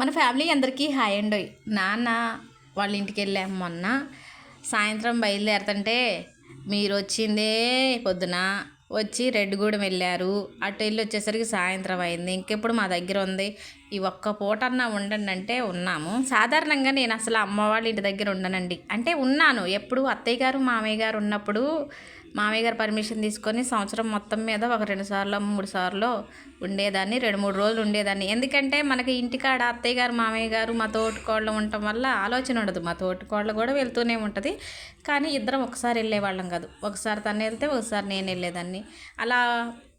మన ఫ్యామిలీ అందరికీ హాయ్ అండి. నాన్న వాళ్ళ ఇంటికి వెళ్ళాము మొన్న. సాయంత్రం బయలుదేరుతుంటే మీరు వచ్చిందే పొద్దున. వచ్చి రెడ్డిగూడెం వెళ్ళారు. అటు వెళ్ళి వచ్చేసరికి సాయంత్రం అయింది. ఇంకెప్పుడు మా దగ్గర ఉంది. ఈ ఒక్క పూట అన్నా ఉండండి అంటే ఉన్నాము. సాధారణంగా నేను అసలు అమ్మ వాళ్ళ ఇంటి దగ్గర ఉండనండి. అంటే ఉన్నాను. ఎప్పుడు అత్తయ్య గారు మామయ్య గారు ఉన్నప్పుడు మామయ్య గారు పర్మిషన్ తీసుకొని సంవత్సరం మొత్తం మీద ఒక రెండు సార్లు మూడు సార్లు ఉండేదాన్ని రెండు మూడు రోజులు ఉండేదాన్ని. ఎందుకంటే మనకి ఇంటికాడ అత్తయ్య గారు మామయ్య గారు మా తోటికోళ్ళు ఉండటం వల్ల ఆలోచన ఉండదు. మా తోటికోళ్ళు కూడా వెళ్తూనే ఉంటుంది. కానీ ఇద్దరం ఒకసారి వెళ్ళేవాళ్ళం కాదు. ఒకసారి తను వెళ్తే ఒకసారి నేను వెళ్ళేదాన్ని. అలా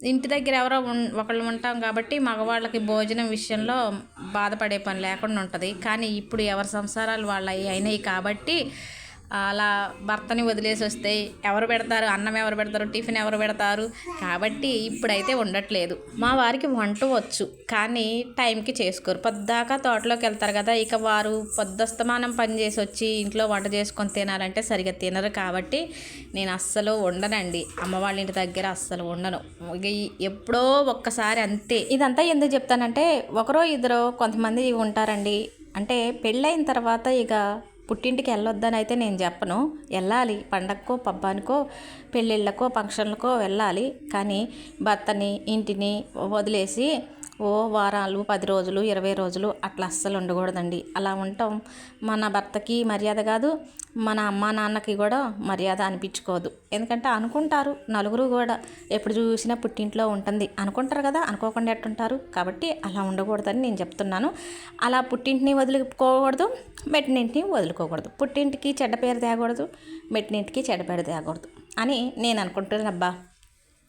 ఇంటి దగ్గర ఎవరో ఒకళ్ళు ఉంటాం కాబట్టి మగవాళ్ళకి భోజనం విషయంలో బాధపడే పని లేకుండా ఉంటుంది. కానీ ఇప్పుడు ఎవరి సంసారాలు వాళ్ళు అయినాయి కాబట్టి అలా భర్తని వదిలేసి వస్తే ఎవరు పెడతారు? అన్నం ఎవరు పెడతారు? టిఫిన్ ఎవరు పెడతారు? కాబట్టి ఇప్పుడైతే ఉండట్లేదు. మా వారికి వంట వచ్చు కానీ టైంకి చేసుకోరు. పొద్దాకా తోటలోకి వెళ్తారు కదా ఇక వారు పొద్దస్తమానం పని చేసి వచ్చి ఇంట్లో వంట చేసుకొని తినాలంటే సరిగ్గా తినరు కాబట్టి నేను అస్సలు ఉండనండి అమ్మ వాళ్ళ ఇంటి దగ్గర అస్సలు ఉండను ఎప్పుడో ఒక్కసారి అంతే. ఇదంతా ఎందుకు చెప్తానంటే ఒకరో ఇద్దరు కొంతమంది ఉంటారండి. అంటే పెళ్ళైన తర్వాత ఇక పుట్టింటికి వెళ్ళొద్దని అయితే నేను చెప్పను. వెళ్ళాలి. పండగకో పబ్బానికో పెళ్ళిళ్ళకో ఫంక్షన్లకో వెళ్ళాలి. కానీ భర్తని ఇంటిని వదిలేసి ఓ వారాలు పది రోజులు ఇరవై రోజులు అట్లా అస్సలు ఉండకూడదండి. అలా ఉండటం మన భర్తకి మర్యాద కాదు మన అమ్మ నాన్నకి కూడా మర్యాద అనిపించుకోదు. ఎందుకంటే అనుకుంటారు నలుగురు కూడా ఎప్పుడు చూసినా పుట్టింట్లో ఉంటుంది. అనుకుంటారు కదా అనుకోకుండా ఎట్టుంటారు? కాబట్టి అలా ఉండకూడదని నేను చెప్తున్నాను. అలా పుట్టింటిని వదులుకోకూడదు మెట్టినింటిని వదులుకోకూడదు. పుట్టింటికి చెడ్డ పేరు తేకూడదు మెట్టినింటికి చెడ్డ పేరు తేకూడదు అని నేను అనుకుంటున్నాబ్బా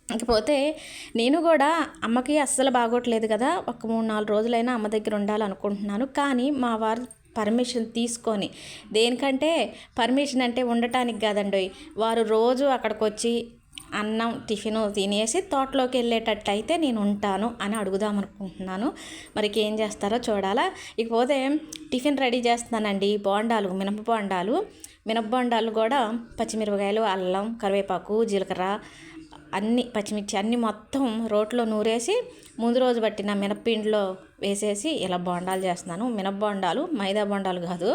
ఇకపోతే నేను కూడా అమ్మకి అస్సలు బాగోట్లేదు కదా ఒక మూడు నాలుగు రోజులైనా అమ్మ దగ్గర ఉండాలనుకుంటున్నాను. కానీ మా వారు పర్మిషన్ తీసుకొని దేనికంటే పర్మిషన్ అంటే ఉండటానికి కాదండి వారు రోజు అక్కడికి వచ్చి అన్నం టిఫిన్ తినేసి తోటలోకి వెళ్ళేటట్టు అయితే నేను ఉంటాను అని అడుగుదాం అనుకుంటున్నాను. మరి ఏం చేస్తారో చూడాలా. ఇకపోతే టిఫిన్ రెడీ చేస్తున్నానండి బోండాలు మినప బోండాలు. మినప బోండాలు కూడా పచ్చిమిరపకాయలు అల్లం కరివేపాకు జీలకర్ర అన్ని పచ్చిమిర్చి అన్ని మొత్తం రోట్లో నూరేసి ముందు రోజు పట్టిన మినప్పిండిలో వేసేసి ఇలా బోండాలు చేస్తున్నాను. మినప బోండాలు మైదా బోండాలు కాదు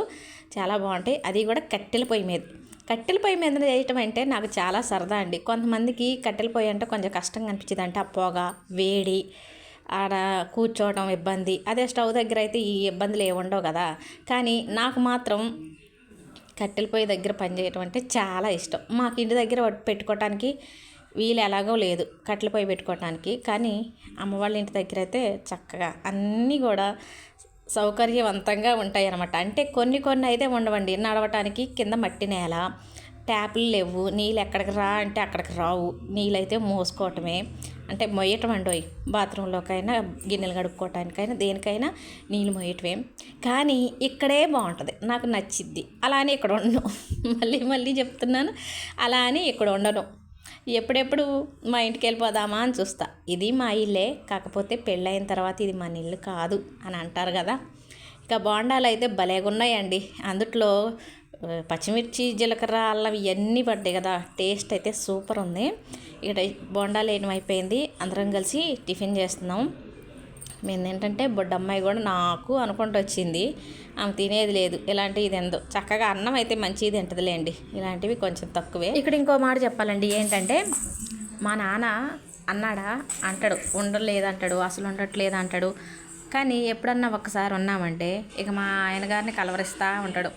చాలా బాగుంటాయి. అది కూడా కట్టెల పొయ్యి మీద. కట్టెల పొయ్యి మీద చేయటం అంటే నాకు చాలా సరదా అండి. కొంతమందికి కట్టెల పొయ్యి అంటే కొంచెం కష్టంగా అనిపించింది అంటే ఆ పొగ వేడి ఆడ కూర్చోవడం ఇబ్బంది. అదే స్టవ్ దగ్గర అయితే ఈ ఇబ్బందులు ఏముండవు కదా. కానీ నాకు మాత్రం కట్టెల పొయ్యి దగ్గర పనిచేయటం అంటే చాలా ఇష్టం. మాకు ఇంటి దగ్గర పెట్టుకోవటానికి వీలు ఎలాగో లేదు కట్టెల పొయ్యి పెట్టుకోవటానికి. కానీ అమ్మవాళ్ళ ఇంటి దగ్గర అయితే చక్కగా అన్నీ కూడా సౌకర్యవంతంగా ఉంటాయి అన్నమాట అంటే కొన్ని కొన్ని అయితే ఉండవండి. నడవటానికి కింద మట్టి నేల ట్యాపులు లేవు. నీళ్ళు ఎక్కడికి రా అంటే అక్కడికి రావు. నీళ్ళు అయితే మోసుకోవటమే. అంటే మొయ్యటం అండి బాత్రూంలోకైనా గిన్నెలు కడుక్కోవటానికైనా దేనికైనా నీళ్ళు మొయ్యటమే. కానీ ఇక్కడే బాగుంటుంది. నాకు నచ్చిద్ది. అలా అని ఇక్కడ ఉండను. మళ్ళీ మళ్ళీ చెప్తున్నాను. అలా అని ఇక్కడ ఉండను. ఎప్పుడెప్పుడు మా ఇంటికి వెళ్ళిపోదామా అని చూస్తా. ఇది మా ఇల్లే కాకపోతే పెళ్ళైన తర్వాత ఇది మన ఇల్లు కాదు అని అంటారు కదా. ఇక బోండాలు అయితే భలేగా ఉన్నాయండి అందుట్లో పచ్చిమిర్చి జీలకర్ర అల్లం ఇవన్నీ పడ్డాయి కదా. టేస్ట్ అయితే సూపర్ ఉంది. ఇక్కడ బోండాలు వేయడం అయిపోయింది అందరం కలిసి టిఫిన్ చేస్తున్నాం. మేము ఏంటంటే బొడ్డమ్మాయి కూడా నాకు అనుకుంటూ వచ్చింది. ఆమె తినేది లేదు. ఇలాంటి ఇది చక్కగా అన్నం అయితే మంచిది తింటదిలేండి. ఇలాంటివి కొంచెం తక్కువే. ఇక్కడ ఇంకో మాట చెప్పాలండి. ఏంటంటే మా నాన్న అన్నాడా? అంటాడు. ఉండలేదంటాడు అసలు ఉండట్లేదు అంటాడు కానీ ఎప్పుడన్నా ఒక్కసారి ఉన్నామంటే ఇక మా ఆయన గారిని కలవరిస్తూ ఉంటాడు.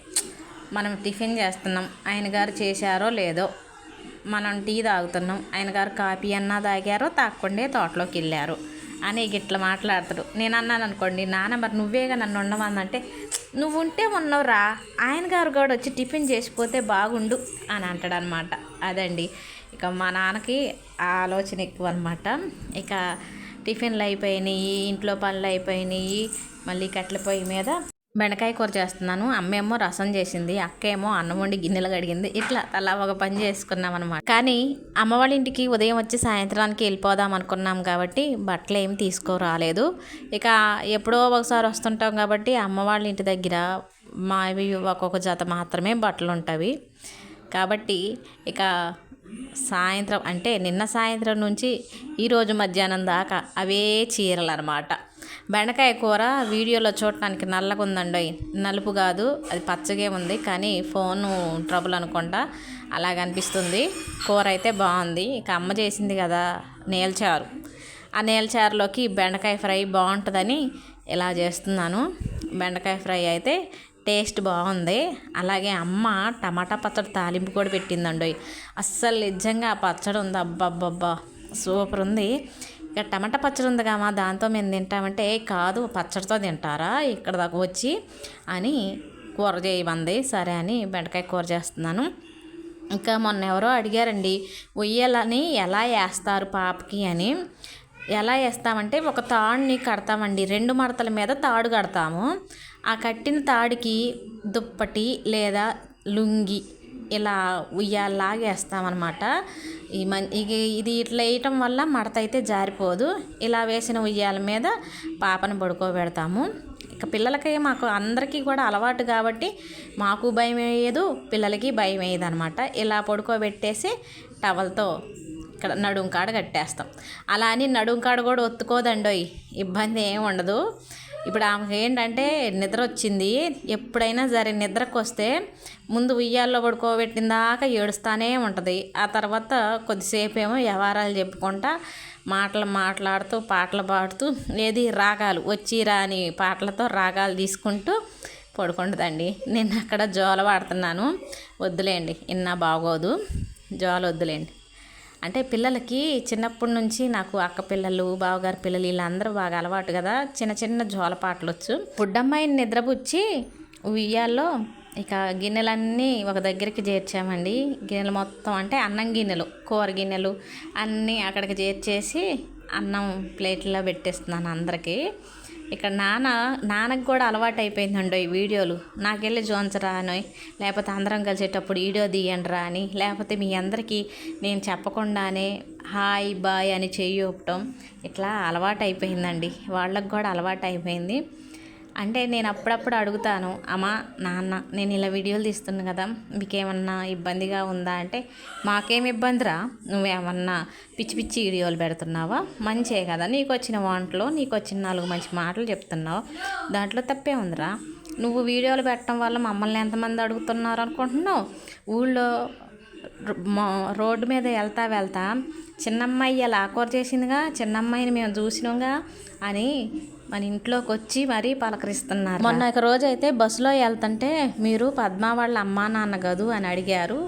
మనం టిఫిన్ చేస్తున్నాం. ఆయన గారు చేశారో లేదో మనం టీ తాగుతున్నాం. ఆయన గారు కాఫీ అన్నా తాగారో తాగకుండా తోటలోకి వెళ్ళారు. అని గిట్లా మాట్లాడతాడు. నేను అన్నాను అనుకోండి నాన్న మరి నువ్వేగా నన్ను ఉండమందంటే నువ్వు ఉంటే ఉన్నవరా ఆయన గారు కూడా వచ్చి టిఫిన్ చేసిపోతే బాగుండు అని అంటాడు అనమాట అదండి. ఇక మా నాన్నకి ఆ ఆలోచన ఎక్కువ అనమాట ఇక టిఫిన్లు అయిపోయినాయి ఇంట్లో పనులు అయిపోయినాయి మళ్ళీ కట్టెల పొయ్యి మీద బెండకాయ కూర చేస్తున్నాను. అమ్మేమో రసం చేసింది అక్క ఏమో అన్నం వండి గిన్నెలు కడిగింది. ఇట్లా తలా ఒక పని చేసుకున్నాం అనమాట కానీ అమ్మ వాళ్ళ ఇంటికి ఉదయం వచ్చి సాయంత్రానికి వెళ్ళిపోదాం అనుకున్నాం కాబట్టి బట్టలు ఏం తీసుకురాలేదు. ఇక ఎప్పుడో ఒకసారి వస్తుంటాం కాబట్టి అమ్మ వాళ్ళ ఇంటి దగ్గర మావి ఒక్కొక్క జత మాత్రమే బట్టలు ఉంటాయి కాబట్టి ఇక సాయంత్రం అంటే నిన్న సాయంత్రం నుంచి ఈరోజు మధ్యాహ్నం దాకా అవే చీరలు అనమాట బెండకాయ కూర వీడియోలో చూడటానికి నల్లగా ఉందండి. నలుపు కాదు అది పచ్చగే ఉంది. కానీ ఫోన్ ట్రబుల్ అనుకుంటా అలాగ అనిపిస్తుంది. కూర అయితే బాగుంది. ఇక అమ్మ చేసింది కదా నేల్చారు ఆ నేల్చారులోకి బెండకాయ ఫ్రై బాగుంటుందని ఇలా చేస్తున్నాను. బెండకాయ ఫ్రై అయితే టేస్ట్ బాగుంది. అలాగే అమ్మ టమాటా పచ్చడి తాలింపు కూడా పెట్టిందండి. అస్సలు నిజంగా ఆ పచ్చడి ఉంది అబ్బబ్బబ్బా సూపర్ ఉంది. ఇక టమాటా పచ్చడి ఉంది కామా దాంతో మేము తింటామంటే "ఏ, కాదు పచ్చడితో తింటారా? ఇక్కడ దాకా వచ్చి అని కూర చేయమంది. సరే అని బెండకాయ కూర చేస్తున్నాను. ఇంకా మొన్న ఎవరో అడిగారండి ఉయ్యాలని ఎలా వేస్తారు పాపకి? అని. ఎలా వేస్తామంటే ఒక తాడుని కడతామండి. రెండు మడతల మీద తాడు కడతాము. ఆ కట్టిన తాడుకి దుప్పటి లేదా లుంగి ఇలా ఉయ్యాలాగా అనమాట ఈ మన్ ఇది ఇట్లా వేయటం వల్ల మడత అయితే జారిపోదు. ఇలా వేసిన ఉయ్యాల మీద పాపను పడుకోబెడతాము. ఇక పిల్లలకి మాకు అందరికీ కూడా అలవాటు కాబట్టి మాకు భయం వేయదు పిల్లలకి భయం వేయదు అనమాట ఇలా పడుకోబెట్టేసి టవల్తో ఇక్కడ నడుం కాడ కట్టేస్తాం. అలా అని నడుం కాడ కూడా ఒత్తుకోదండోయ్. ఇబ్బంది ఏమి ఉండదు. ఇప్పుడు ఆమెకి ఏంటంటే నిద్ర వచ్చింది. ఎప్పుడైనా సరే నిద్రకు వస్తే ముందు ఉయ్యాల్లో పడుకోబెట్టిన దాకా ఏడుస్తానే ఉంటుంది. ఆ తర్వాత కొద్దిసేపు ఏమో వ్యవహారాలు చెప్పుకుంటా మాటలు మాట్లాడుతూ పాటలు పాడుతూ ఏది రాగాలు వచ్చి రాని పాటలతో రాగాలు తీసుకుంటూ పడుకుంటుందండి. నేను అక్కడ జోల వాడుతున్నాను. వద్దులేండి ఇన్నా బాగోదు. జోల వద్దులేండి. అంటే పిల్లలకి చిన్నప్పటి నుంచి నాకు అక్క పిల్లలు బావగారి పిల్లలు వీళ్ళందరూ బాగా అలవాటు కదా. చిన్న చిన్న జోలపాటలు వచ్చు బుడ్డమ్మాయిని నిద్రపుచ్చి ఉయ్యాల్లో ఇక గిన్నెలన్నీ ఒక దగ్గరికి చేర్చామండి. గిన్నెలు మొత్తం అంటే అన్నం గిన్నెలు కూర గిన్నెలు అన్నీ అక్కడికి చేర్చేసి అన్నం ప్లేట్లో పెట్టేస్తున్నాను అందరికీ. ఇక్కడ నాన్న నాన్నకు కూడా అలవాటు అయిపోయిందండి ఈ వీడియోలు. నాకెళ్ళి జోన్సరా అని లేకపోతే అందరం కలిసేటప్పుడు వీడియో తీయండి రా అని లేకపోతే మీ అందరికీ నేను చెప్పకుండానే హాయ్ బాయ్ అని చెయ్యి ఊపటం. ఇట్లా అలవాటు అయిపోయిందండి వాళ్ళకు కూడా అలవాటు అయిపోయింది అంటే నేను అప్పుడప్పుడు అడుగుతాను అమ్మా నాన్న నేను ఇలా వీడియోలు తీస్తున్నా కదా మీకేమన్నా ఇబ్బందిగా ఉందా? అంటే మాకేం ఇబ్బందిరా నువ్వేమన్నా పిచ్చి పిచ్చి వీడియోలు పెడుతున్నావా? మంచే కదా నీకు వచ్చిన వంటలో నీకు వచ్చిన నాలుగు మంచి మాటలు చెప్తున్నావు. దాంట్లో తప్పే ఉందిరా. నువ్వు వీడియోలు పెట్టడం వల్ల మమ్మల్ని ఎంతమంది అడుగుతున్నారు అనుకుంటున్నావు? ఊళ్ళో రో- రోడ్డు మీద వెళ్తా వెళ్తా చిన్నమ్మాయి ఇలా ఆకూర చేసిందిగా చిన్నమ్మాయిని మేము చూసినాంగా అని మన ఇంట్లోకి వచ్చి మరీ పలకరిస్తున్నారు. మొన్న ఒక రోజు అయితే బస్సులో వెళ్తుంటే మీరు పద్మ వాళ్ళ అమ్మా నాన్న గదు అని అడిగారు.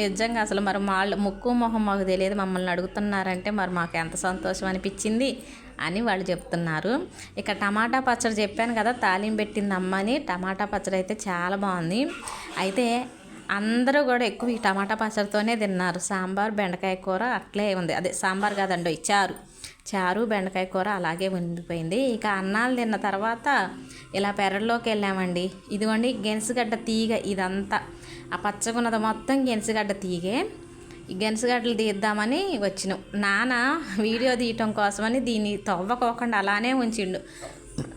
నిజంగా అసలు మరి వాళ్ళు ముక్కు మొహం మాకు తెలియదు మమ్మల్ని అడుగుతున్నారంటే మరి మాకు ఎంత సంతోషం అనిపించింది అని వాళ్ళు చెప్తున్నారు. ఇక టమాటా పచ్చడి చెప్పాను కదా తాలింపు పెట్టింది అమ్మని. టమాటా పచ్చడి అయితే చాలా బాగుంది. అయితే అందరూ కూడా ఎక్కువ ఈ టమాటా పచ్చడితోనే తిన్నారు. సాంబార్ బెండకాయ కూర అట్లే ఉంది. అదే సాంబార్ కాదండి ఇచ్చారు. చారు బెండకాయ కూర అలాగే ఉండిపోయింది. ఇక అన్నాలు తిన్న తర్వాత ఇలా పెరట్లోకి వెళ్ళామండి. ఇదిగోండి గెనసగడ్డ తీగ ఇదంతా. ఆ పచ్చగున్నది మొత్తం గెనసగడ్డ తీగే. గెనసగడ్డలు తీద్దామని వచ్చినాం. నాన్న వీడియో తీయటం కోసమని దీన్ని తవ్వకోకుండా అలానే ఉంచిండు.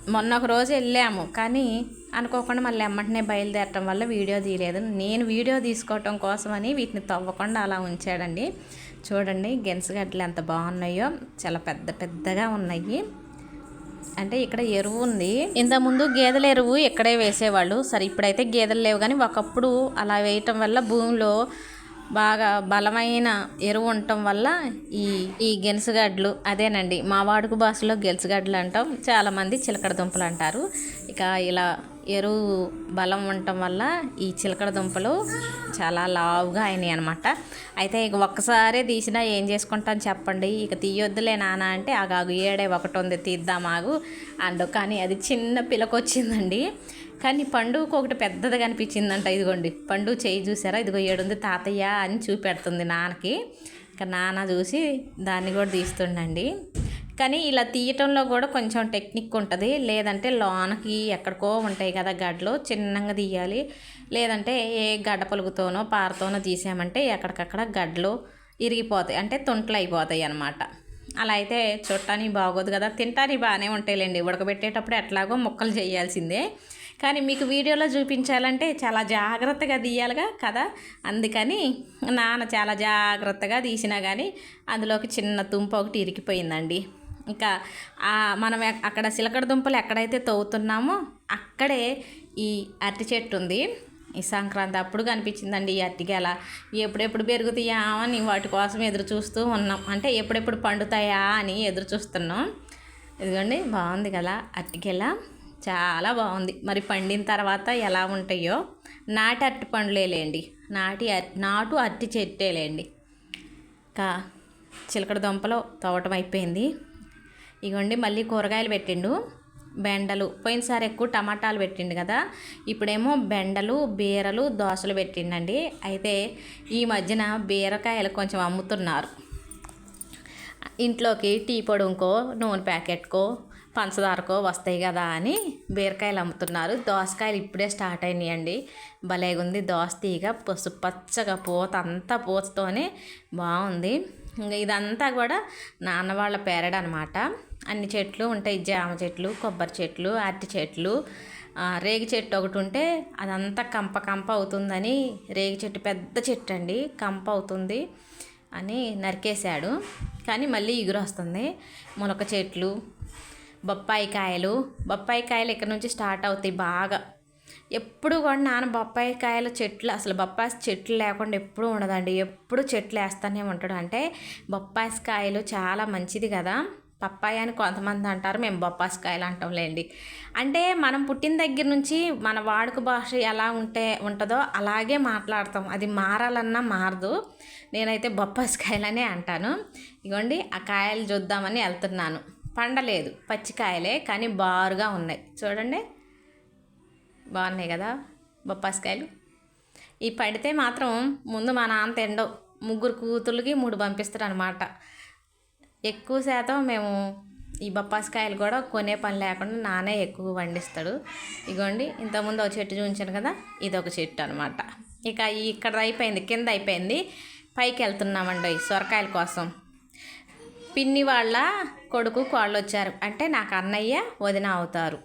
మొన్న ఒక రోజు వెళ్ళాము కానీ అనుకోకుండా మళ్ళీ ఎమ్మటనే బయలుదేరటం వల్ల వీడియో తీయలేదు. నేను వీడియో తీసుకోవటం కోసమని వీటిని తవ్వకుండా అలా ఉంచాడండి. చూడండి గెనసగడ్డలు ఎంత బాగున్నాయో. చాలా పెద్ద పెద్దగా ఉన్నాయి. అంటే ఇక్కడ ఎరువు ఉంది. ఇంతకుముందు గేదెల ఎరువు ఇక్కడే వేసేవాళ్ళు. సరే ఇప్పుడైతే గేదెలు లేవు కానీ ఒకప్పుడు అలా వేయటం వల్ల భూమిలో బాగా బలమైన ఎరువు ఉండటం వల్ల ఈ ఈ గెలుసుగడ్లు అదేనండి. మా వాడుక భాషలో గెలుసుగడ్లు అంటాం. చాలామంది చిలకడ దుంపలు అంటారు. ఇక ఇలా ఎరువు బలం ఉండటం వల్ల ఈ చిలకడ దుంపలు చాలా లావుగా అయినాయి అనమాట అయితే ఇక ఒక్కసారే తీసినా ఏం చేసుకుంటాను చెప్పండి. ఇక తీయొద్దులే నాన్న అంటే ఆగాగు ఏడే ఒకటి ఉంది తీద్దామాగు అండ్. కానీ అది చిన్న పిలకొచ్చిందండి. కానీ పండుగకు ఒకటి పెద్దది అనిపించిందంట ఇదిగోండి. పండు చేయి చూసారా? ఇదిగో ఏడుంది తాతయ్య అని చూపెడుతుంది నాన్నకి. ఇంకా నాన్న చూసి దాన్ని కూడా తీస్తుండండి. కానీ ఇలా తీయటంలో కూడా కొంచెం టెక్నిక్ ఉంటుంది. లేదంటే లోనకి ఎక్కడికో ఉంటాయి కదా గడ్డలు చిన్నగా తీయాలి. లేదంటే ఏ గడ్డ పలుగుతోనో పారతోనో తీసామంటే ఎక్కడికక్కడ గడ్డలు ఇరిగిపోతాయి. అంటే తుంటలు అయిపోతాయి అన్నమాట. అలా అయితే చుట్టానికి బాగోదు కదా. తింటానికి బాగానే ఉంటాయిలేండి. ఉడకబెట్టేటప్పుడు ఎట్లాగో ముక్కలు చేయాల్సిందే. కానీ మీకు వీడియోలో చూపించాలంటే చాలా జాగ్రత్తగా తీయాలిగా కదా. అందుకని నాన్న చాలా జాగ్రత్తగా తీసినా కానీ అందులోకి చిన్న తుంప ఒకటి ఇరికిపోయిందండి. ఇంకా మనం అక్కడ సిలకడ దుంపలు ఎక్కడైతే తవ్వుతున్నామో అక్కడే ఈ అరటి చెట్టు ఉంది. ఈ సంక్రాంతి అప్పుడు కనిపించిందండి ఈ అరటిగెల ఎప్పుడెప్పుడు పెరుగుతాయా అని వాటి కోసం ఎదురు చూస్తూ ఉన్నాం. అంటే ఎప్పుడెప్పుడు పండుతాయా అని ఎదురు చూస్తున్నాం. ఇదిగోండి బాగుంది కదా అరటిగెల చాలా బాగుంది. మరి పండిన తర్వాత ఎలా ఉంటాయో? నాటి అరటి పండ్లేలేండి నాటి నాటు అరటి చెట్టేలేండి ఇంకా చిలకడ దుంపలో తవ్వటం అయిపోయింది. ఇగోండి మళ్ళీ కూరగాయలు పెట్టిండు. బెండలు పోయినసారి ఎక్కువ టమాటాలు పెట్టిండు కదా. ఇప్పుడేమో బెండలు బీరలు దోసలు పెట్టిండండి. అయితే ఈ మధ్యన బీరకాయలు కొంచెం అమ్ముతున్నారు. ఇంట్లోకి టీ పొడుంకో నూనె ప్యాకెట్కో పంచదారకో వస్తాయి కదా అని బీరకాయలు అమ్ముతున్నారు. దోసకాయలు ఇప్పుడే స్టార్ట్ అయినాయండి. భలేగుంది దోస తీగ పసుపు పచ్చగా పూత అంతా పూతతోనే బాగుంది. ఇంకా ఇదంతా కూడా నాన్న వాళ్ళ పేరడ అనమాట అన్ని చెట్లు ఉంటాయి. జామ చెట్లు కొబ్బరి చెట్లు అరటి చెట్లు. రేగి చెట్టు ఒకటి ఉంటే అదంతా కంప కంప అవుతుందని రేగి చెట్టు పెద్ద చెట్టు అండి కంప అవుతుంది అని నరికేశాడు. కానీ మళ్ళీ ఇగురు వస్తుంది మునక చెట్లు బొప్పాయి కాయలు బొప్పాయి కాయలు ఇక్కడ నుంచి స్టార్ట్ అవుతాయి బాగా. ఎప్పుడు కూడా నాన్న బొప్పాయి కాయల చెట్లు అసలు బొప్పాయి చెట్లు లేకుండా ఎప్పుడూ ఉండదండి. ఎప్పుడు చెట్లు వేస్తూనే ఉంటాడు. అంటే బొప్పాయి కాయలు చాలా మంచిది కదా. పప్పాయ అని కొంతమంది అంటారు మేము బొప్పాస్ కాయలు అంటాంలేండి అంటే మనం పుట్టిన దగ్గర నుంచి మన వాడుక భాష ఎలా ఉంటే ఉంటుందో అలాగే మాట్లాడతాం. అది మారాలన్నా మారదు. నేనైతే బొప్పాసి కాయలనే అంటాను. ఇగోండి ఆ కాయలు చూద్దామని వెళ్తున్నాను. పండలేదు పచ్చికాయలే కానీ బారుగా ఉన్నాయి. చూడండి. బాగున్నాయి కదా బొప్పాసికాయలు. ఈ పడితే మాత్రం ముందు మా నాన్న తిండవు ముగ్గురు కూతుర్లకి మూడు పంపిస్తారు అనమాట ఎక్కువ శాతం మేము ఈ బొప్పాసికాయలు కూడా కొనే పని లేకుండా నానే ఎక్కువ పండిస్తాడు. ఇగోండి ఇంతకుముందు ఒక చెట్టు చూపించాను కదా ఇది ఒక చెట్టు అనమాట ఇక ఇక్కడ అయిపోయింది కింద అయిపోయింది. పైకి వెళ్తున్నామండి సొరకాయల కోసం. పిన్ని వాళ్ళ కొడుకు వాళ్ళు వచ్చారు అంటే నాకు అన్నయ్య వదిన అవుతారు.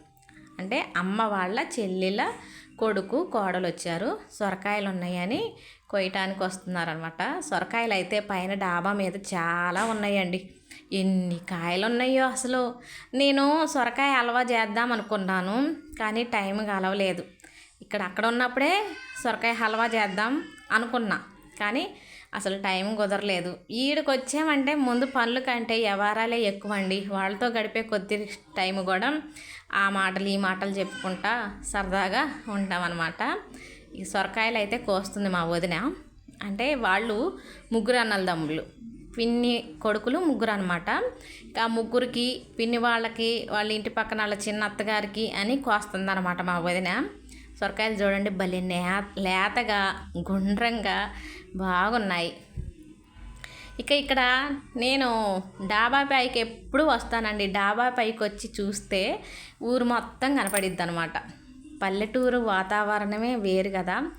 అంటే అమ్మ వాళ్ళ చెల్లెల కొడుకు కోడలు వచ్చారు సొరకాయలు ఉన్నాయని కొయ్యటానికి వస్తున్నారనమాట సొరకాయలు అయితే పైన డాబా మీద చాలా ఉన్నాయండి. ఎన్ని కాయలు ఉన్నాయో అసలు. నేను సొరకాయ హల్వా చేద్దాం అనుకున్నాను కానీ టైం కలవలేదు. ఇక్కడ అక్కడ ఉన్నప్పుడే సొరకాయ హల్వా చేద్దాం అనుకున్నా. కానీ అసలు టైం కుదరలేదు. ఈడికి వచ్చామంటే ముందు పనుల కంటే వ్యవహారాలే ఎక్కువ అండి వాళ్ళతో గడిపే కొద్ది టైం కూడా ఆ మాటలు ఈ మాటలు చెప్పుకుంటా సరదాగా ఉంటామన్నమాట. ఈ సొరకాయలు అయితే కోస్తుంది మా వదిన. అంటే వాళ్ళు ముగ్గురు అన్నల తమ్ముళ్ళు. పిన్ని కొడుకులు ముగ్గురు అనమాట ఆ ముగ్గురికి పిన్ని వాళ్ళకి వాళ్ళ ఇంటి పక్కన వాళ్ళ చిన్న అత్తగారికి అని కోస్తుంది అనమాట మా వదిన. సొరకాయలు చూడండి భలే నే లేతగా గుండ్రంగా బాగున్నాయి. ఇక ఇక్కడ నేను డాబా పైకి ఎప్పుడు వస్తానండి. డాబా పైకి వచ్చి చూస్తే ఊరు మొత్తం కనపడిద్ది అనమాట పల్లెటూరు వాతావరణమే వేరు కదా.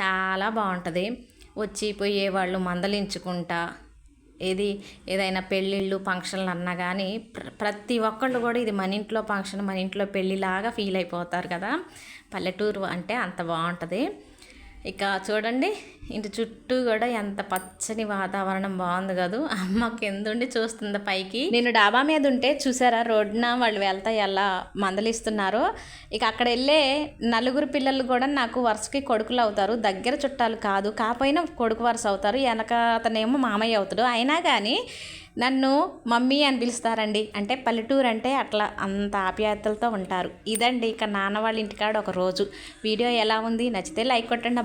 చాలా బాగుంటుంది. వచ్చి పోయేవాళ్ళు మందలించుకుంటా ఏది ఏదైనా పెళ్ళిళ్ళు ఫంక్షన్లు అన్నా కానీ ప్రతి ఒక్కళ్ళు కూడా ఇది మన ఇంట్లో ఫంక్షన్ మన ఇంట్లో పెళ్ళిలాగా ఫీల్ అయిపోతారు కదా. పల్లెటూరు అంటే అంత బాగుంటుంది. ఇక చూడండి ఇంటి చుట్టూ కూడా ఎంత పచ్చని వాతావరణం బాగుంది కదూ. అమ్మ కిందుండి చూస్తుంది పైకి. నేను డాబా మీద ఉంటే చూసారా రోడ్డున వాళ్ళు వెళ్తా ఎలా మందలిస్తున్నారో. ఇక అక్కడ వెళ్ళే నలుగురు పిల్లలు కూడా నాకు వరుసకి కొడుకులు అవుతారు. దగ్గర చుట్టాలు కాదు కాకపోయినా కొడుకు వరుస అవుతారు. వెనక అతనేమో మామయ్య అవుతాడు. అయినా కానీ నన్ను మమ్మీ అని పిలుస్తారండి. అంటే పల్లెటూరు అంటే అట్లా అంత ఆప్యాయతలతో ఉంటారు. ఇదండి ఇక నాన్న వాళ్ళ ఇంటికాడ ఒక రోజు. వీడియో ఎలా ఉంది? నచ్చితే లైక్ కొట్టండి.